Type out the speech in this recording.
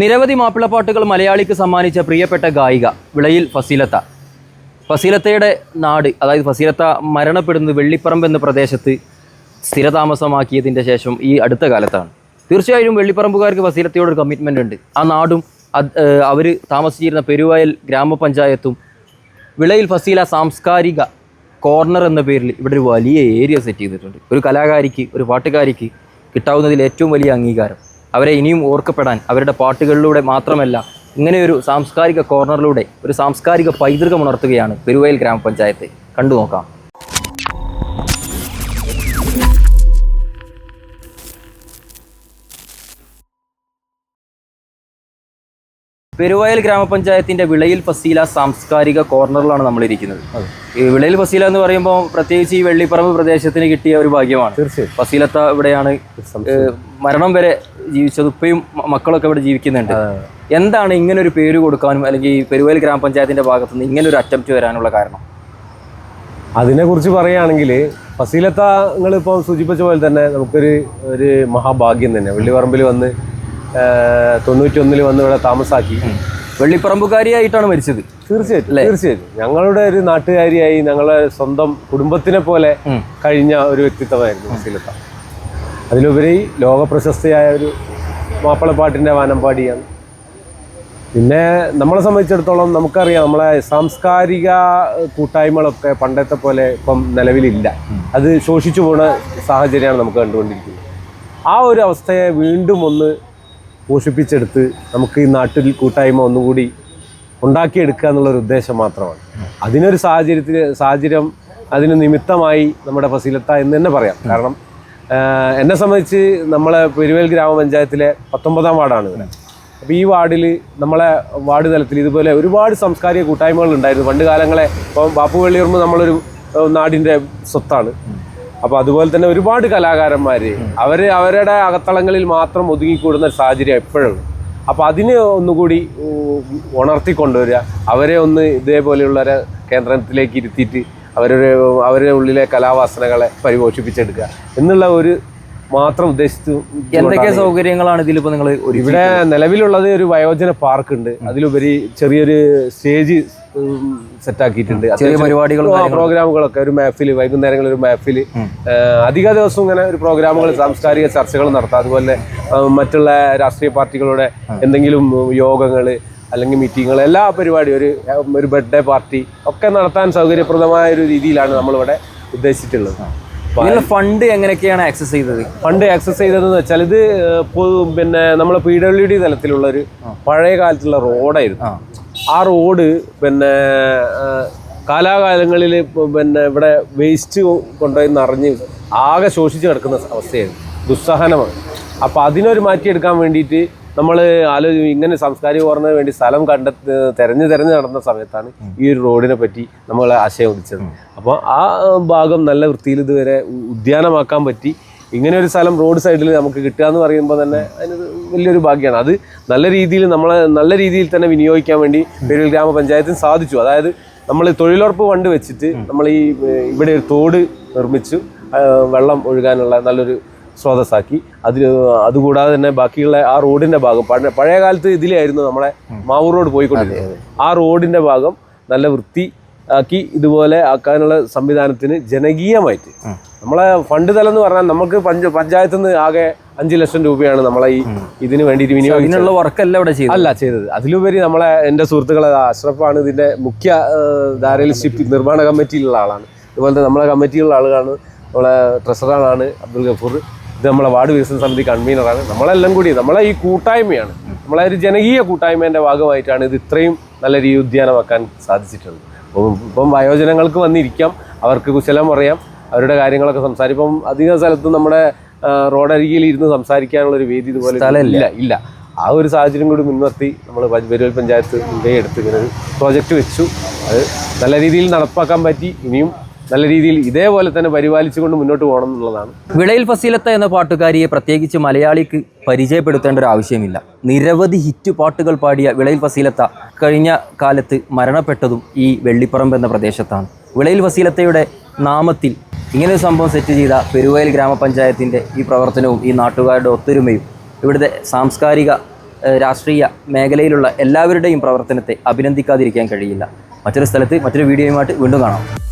നിരവധി മാപ്പിളപ്പാട്ടുകൾ മലയാളിക്ക് സമ്മാനിച്ച പ്രിയപ്പെട്ട ഗായിക വിളയിൽ ഫസീലത്ത. ഫസീലത്തയുടെ നാട് അതായത് ഫസീലത്ത മരണപ്പെടുന്നത് വെള്ളിപ്പറമ്പ് എന്ന പ്രദേശത്ത് സ്ഥിരതാമസമാക്കിയതിന്റെ ശേഷം ഈ അടുത്ത കാലത്താണ്. തീർച്ചയായും വെള്ളിപ്പറമ്പുകാർക്ക് ഫസീലത്തയോടൊരു കമ്മിറ്റ്മെന്റ് ഉണ്ട്. ആ നാടും അവർ താമസിച്ചിരുന്ന പെരുവയൽ ഗ്രാമപഞ്ചായത്തും വിളയിൽ ഫസീല സാംസ്കാരിക കോർണർ എന്ന പേരിൽ ഇവിടെ ഒരു വലിയ ഏരിയ സെറ്റ് ചെയ്തിട്ടുണ്ട്. ഒരു കലാകാരിക്ക് ഒരു പാട്ടുകാരിക്ക് കിട്ടാവുന്നതിൽ ഏറ്റവും വലിയ അംഗീകാരം. അവരെ ഇനിയും ഓർക്കപ്പെടാൻ അവരുടെ പാട്ടുകളിലൂടെ മാത്രമല്ല ഇങ്ങനെയൊരു സാംസ്കാരിക കോർണറിലൂടെ ഒരു സാംസ്കാരിക പൈതൃകം ഉണർത്തുകയാണ് പെരുവയൽ ഗ്രാമപഞ്ചായത്ത്. കണ്ടു നോക്കാം പെരുവയൽ ഗ്രാമപഞ്ചായത്തിന്റെ വിളയിൽ ഫസീല സാംസ്കാരിക കോർണറിലാണ് നമ്മൾ ഇരിക്കുന്നത് ഈ വിളയിൽ ഫസീല എന്ന് പറയുമ്പോൾ പ്രത്യേകിച്ച് ഈ വെള്ളിപ്പറമ്പ് പ്രദേശത്തിന് കിട്ടിയ ഒരു ഭാഗ്യമാണ്. തീർച്ചയായും ഫസീലത്ത ഇവിടെയാണ് മരണം വരെ ജീവിച്ചത്. ഉപ്പയും മക്കളൊക്കെ ഇവിടെ ജീവിക്കുന്നുണ്ട്. എന്താണ് ഇങ്ങനെ ഒരു പേര് കൊടുക്കാനും അല്ലെങ്കിൽ ഈ പെരുവയൽ ഗ്രാമപഞ്ചായത്തിന്റെ ഭാഗത്ത് നിന്ന് ഇങ്ങനെ ഒരു അറ്റംപ്റ്റ് വരാനുള്ള കാരണം? അതിനെക്കുറിച്ച് പറയുകയാണെങ്കിൽ ഫസീലത്ത നിങ്ങളിപ്പോൾ സൂചിപ്പിച്ച പോലെ തന്നെ നമുക്കൊരു ഒരു മഹാഭാഗ്യം തന്നെ. വെള്ളിപ്പറമ്പിൽ വന്ന് തൊണ്ണൂറ്റി ഒന്നിൽ വന്ന് ഇവിടെ താമസാക്കി. വെള്ളിപ്പറമ്പുകാരിയായിട്ടാണ് മരിച്ചത്. തീർച്ചയായിട്ടും തീർച്ചയായിട്ടും. ഞങ്ങളുടെ ഒരു നാട്ടുകാരിയായി ഞങ്ങളെ സ്വന്തം കുടുംബത്തിനെ പോലെ കഴിഞ്ഞ ഒരു വ്യക്തിത്വമായിരുന്നു ഫസീലത്ത അതിലുപരി ലോക പ്രശസ്തയായ ഒരു മാപ്പിളപ്പാട്ടിന്റെ വാനമ്പാടിയാണ്. പിന്നെ നമ്മളെ സംബന്ധിച്ചിടത്തോളം നമുക്കറിയാം നമ്മളെ സാംസ്കാരിക കൂട്ടായ്മകളൊക്കെ പണ്ടത്തെ പോലെ ഇപ്പം നിലവിലില്ല. അത് ശോഷിച്ചു പോണ സാഹചര്യമാണ് നമുക്ക് കണ്ടുകൊണ്ടിരിക്കുന്നത്. ആ ഒരു അവസ്ഥയെ വീണ്ടും ഒന്ന് പോഷിപ്പിച്ചെടുത്ത് നമുക്ക് ഈ നാട്ടിൽ കൂട്ടായ്മ ഒന്നുകൂടി ഉണ്ടാക്കിയെടുക്കുക എന്നുള്ളൊരു ഉദ്ദേശം മാത്രമാണ്. അതിനൊരു സാഹചര്യത്തിന് സാഹചര്യം അതിന് നിമിത്തമായി നമ്മുടെ ഫസീലത്ത എന്ന് തന്നെ പറയാം. കാരണം എന്നെ സംബന്ധിച്ച് നമ്മളെ പെരുവേൽ ഗ്രാമപഞ്ചായത്തിലെ പത്തൊമ്പതാം വാർഡാണ് ഇവിടെ അപ്പോൾ ഈ വാർഡിൽ നമ്മളെ വാർഡ് തലത്തിൽ ഇതുപോലെ ഒരുപാട് സാംസ്കാരിക കൂട്ടായ്മകൾ ഉണ്ടായിരുന്നു. പണ്ട് കാലങ്ങളെ ഇപ്പം ബാപ്പു വെള്ളിയർമ്മ നമ്മളൊരു നാടിന്റെ സ്വത്താണ്. അപ്പോൾ അതുപോലെ തന്നെ ഒരുപാട് കലാകാരന്മാർ അവർ അവരുടെ അകത്തളങ്ങളിൽ മാത്രം ഒതുങ്ങിക്കൂടുന്ന ഒരു സാഹചര്യം എപ്പോഴും. അപ്പോൾ അതിനെ ഒന്നുകൂടി ഉണർത്തി ഉണർത്തിക്കൊണ്ടുവരിക. അവരെ ഒന്ന് ഇതേപോലെയുള്ളവരെ കേന്ദ്രത്തിലേക്ക് ഇരുത്തിയിട്ട് അവരുടെ അവരുടെ ഉള്ളിലെ കലാവാസനകളെ പരിപോഷിപ്പിച്ചെടുക്കുക എന്നുള്ള ഒരു മാത്രം ഉദ്ദേശിച്ചു എന്തൊക്കെ സൗകര്യങ്ങളാണ് ഇതിലിപ്പോൾ നിങ്ങൾ ഇവിടെ നിലവിലുള്ളത് ഒരു വയോജന പാർക്ക് ഉണ്ട് അതിലുപരി ചെറിയൊരു സ്റ്റേജ് സെറ്റാക്കിയിട്ടുണ്ട്. ചെറിയ പരിപാടികളും പ്രോഗ്രാമുകളൊക്കെ ഒരു മാഫിൽ വൈകുന്നേരങ്ങളിൽ ഒരു മാഫിൽ അധിക ദിവസം ഇങ്ങനെ ഒരു പ്രോഗ്രാമുകൾ സാംസ്കാരിക ചർച്ചകൾ നടത്താം. അതുപോലെ മറ്റുള്ള രാഷ്ട്രീയ പാർട്ടികളുടെ എന്തെങ്കിലും യോഗങ്ങൾ അല്ലെങ്കിൽ മീറ്റിങ്ങുകൾ എല്ലാ പരിപാടിയും ഒരു ഒരു ബർത്ത്ഡേ പാർട്ടി ഒക്കെ നടത്താൻ സൗകര്യപ്രദമായ ഒരു രീതിയിലാണ് നമ്മളിവിടെ ഉദ്ദേശിച്ചിട്ടുള്ളത്. ഫണ്ട് എങ്ങനെയൊക്കെയാണ് ആക്സസ് ചെയ്തത്? ഫണ്ട് ആക്സസ് ചെയ്തതെന്ന് വെച്ചാൽ ഇത് പിന്നെ നമ്മളെ പി ഡബ്ല്യു ഡി തലത്തിലുള്ള ഒരു പഴയ കാലത്തുള്ള റോഡായിരുന്നു ആ റോഡ് പിന്നെ കാലാകാലങ്ങളിൽ പിന്നെ ഇവിടെ വേസ്റ്റ് കൊണ്ടുപോയി നിറഞ്ഞ് ആകെ ശോഷിച്ച് കിടക്കുന്ന അവസ്ഥയായിരുന്നു. ദുസ്സഹനമാണ്. അപ്പോൾ അതിനൊരു മാറ്റിയെടുക്കാൻ വേണ്ടിയിട്ട് നമ്മൾ ആലോചി ഇങ്ങനെ സാംസ്കാരിക ഓർമ്മ വേണ്ടി സ്ഥലം കണ്ട തെരഞ്ഞു തെരഞ്ഞു നടന്ന സമയത്താണ് ഈ ഒരു റോഡിനെ പറ്റി നമ്മൾ ആശയം ഉദിച്ചത്. അപ്പോൾ ആ ഭാഗം നല്ല വൃത്തിയിൽ ഇതുവരെ ഉദ്യാനമാക്കാൻ പറ്റി. ഇങ്ങനെ ഒരു സ്ഥലം റോഡ് സൈഡിൽ നമുക്ക് കിട്ടുക എന്ന് പറയുമ്പോൾ തന്നെ അതിനൊരു വലിയൊരു ഭാഗ്യമാണ് അത് നല്ല രീതിയിൽ നമ്മളെ നല്ല രീതിയിൽ തന്നെ വിനിയോഗിക്കാൻ വേണ്ടി പെരുവിൽ ഗ്രാമപഞ്ചായത്തിന് സാധിച്ചു. അതായത് നമ്മൾ തൊഴിലുറപ്പ് ഫണ്ട് വെച്ചിട്ട് നമ്മൾ ഈ ഇവിടെ ഒരു തോട് നിർമ്മിച്ചു വെള്ളം ഒഴുകാനുള്ള നല്ലൊരു സ്രോതസ്സാക്കി. അതിൽ അതുകൂടാതെ തന്നെ ബാക്കിയുള്ള ആ റോഡിന്റെ ഭാഗം പഴ പഴയ കാലത്ത് ഇതിലായിരുന്നു നമ്മളെ മാവൂർ റോഡ് പോയിക്കൊണ്ടിരുന്നത്. ആ റോഡിന്റെ ഭാഗം നല്ല വൃത്തി ആക്കി ഇതുപോലെ ആക്കാനുള്ള സംവിധാനത്തിന് ജനകീയമായിട്ട് നമ്മളെ ഫണ്ട് തലം എന്ന് പറഞ്ഞാൽ നമുക്ക് പഞ്ച പഞ്ചായത്തിൽ നിന്ന് ആകെ അഞ്ച് ലക്ഷം രൂപയാണ് നമ്മളെ ഈ ഇതിന് വേണ്ടിയിട്ട് വിനിയോഗിച്ചുള്ള വർക്കല്ല ഇവിടെ ചെയ്തത്? അല്ല ചെയ്തത്. അതിലുപരി നമ്മളെ എന്റെ സുഹൃത്തുക്കളെ അഷ്റഫാണ് ഇതിന്റെ മുഖ്യ ധാരയിൽ ഷിപ്പ് നിർമ്മാണ കമ്മിറ്റിയിലുള്ള ആളാണ്. അതുപോലെ തന്നെ നമ്മളെ കമ്മിറ്റിയിലുള്ള ആളുകളാണ്. നമ്മളെ ട്രഷറാണ് അബ്ദുൽ ഗഫൂർ. ഇത് നമ്മളെ വാർഡ് വികസന സമിതി കൺവീനറാണ്. നമ്മളെല്ലാം കൂടി നമ്മളെ ഈ കൂട്ടായ്മയാണ്. നമ്മളെ ഒരു ജനകീയ കൂട്ടായ്മേന്റെ ഭാഗമായിട്ടാണ് ഇത് ഇത്രയും നല്ല രീതി ഉദ്യാനമാക്കാൻ സാധിച്ചിട്ടുള്ളത്. ഇപ്പം വയോജനങ്ങൾക്ക് വന്നിരിക്കാം. അവർക്ക് കുശലം പറയാം. അവരുടെ കാര്യങ്ങളൊക്കെ സംസാരിക്കും. ഇപ്പം അധിക സ്ഥലത്തും നമ്മുടെ റോഡരികിൽ ഇരുന്ന് സംസാരിക്കാനുള്ള ഒരു വേദി ഇതുപോലെ. ഇല്ല ഇല്ല. ആ ഒരു സാഹചര്യം കൂടി മുൻനിർത്തി നമ്മൾ വരുവൽ പഞ്ചായത്ത് മുൻകൈ എടുത്ത് ഇങ്ങനെ ഒരു പ്രോജക്റ്റ് വെച്ചു. അത് നല്ല രീതിയിൽ നടപ്പാക്കാൻ പറ്റി. ഇനിയും നല്ല രീതിയിൽ ഇതേപോലെ തന്നെ പരിപാലിച്ചുകൊണ്ട് മുന്നോട്ട് പോകണം എന്നുള്ളതാണ്. വിളയിൽ ഫസീലത്ത എന്ന പാട്ടുകാരിയെ പ്രത്യേകിച്ച് മലയാളിക്ക് പരിചയപ്പെടുത്തേണ്ട ഒരു ആവശ്യമില്ല. നിരവധി ഹിറ്റ് പാട്ടുകൾ പാടിയ വിളയിൽ ഫസീലത്ത കഴിഞ്ഞ കാലത്ത് മരണപ്പെട്ടതും ഈ വെള്ളിപ്പറമ്പ് എന്ന പ്രദേശത്താണ്. വിളയിൽ ഫസീലത്തയുടെ നാമത്തിൽ ഇങ്ങനൊരു സംഭവം സെറ്റ് ചെയ്ത പെരുവയൽ ഗ്രാമപഞ്ചായത്തിന്റെ ഈ പ്രവർത്തനവും ഈ നാട്ടുകാരുടെ ഒത്തൊരുമയും ഇവിടുത്തെ സാംസ്കാരിക രാഷ്ട്രീയ മേഖലയിലുള്ള എല്ലാവരുടെയും പ്രവർത്തനത്തെ അഭിനന്ദിക്കാതിരിക്കാൻ കഴിയില്ല. മറ്റൊരു സ്ഥലത്ത് മറ്റൊരു വീഡിയോയുമായിട്ട് വീണ്ടും കാണാം.